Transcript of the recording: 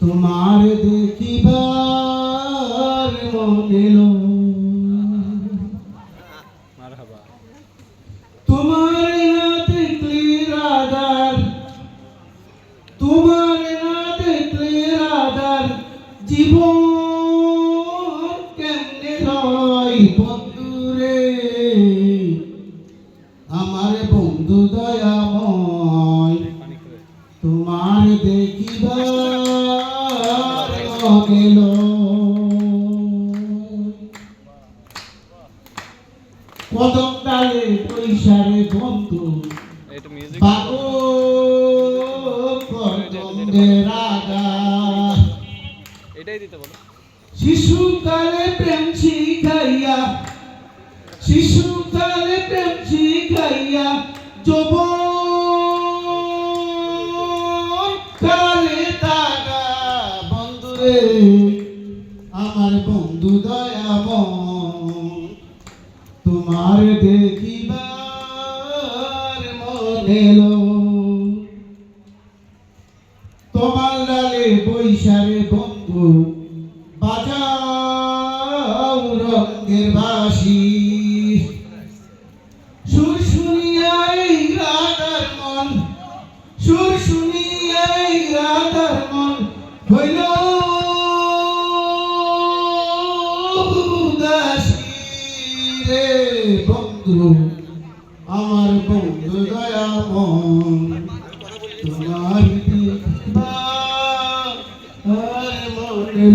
তোমার দেখিবার মনেল তোমার না দেখলে রাধার তোমার না দেখলে রাধার জীবন কেমনে রয় বন্ধুরে? আমার বন্ধু দয়াময় তোমার দেখিবার গেল কদম ডালে পৈশারে বন্ধু। একটু মিউজিক বাবু এটাই দিতে বলো। শিশুকালে প্রেম শিখাইয়া শিশুকালে প্রেম শিখাইয়া যব বন্ধুরে আমার বন্ধু দয়াম তোমার দেখিবার মনে তোমার লালে বৈশারে বন্ধু, বাজাও রঙের বাসি সুর শুনিয়াই রাধার মন সুর রাধার মন রে বন্ধু আমার বন্ধু দয়ামন তোমার আর মনে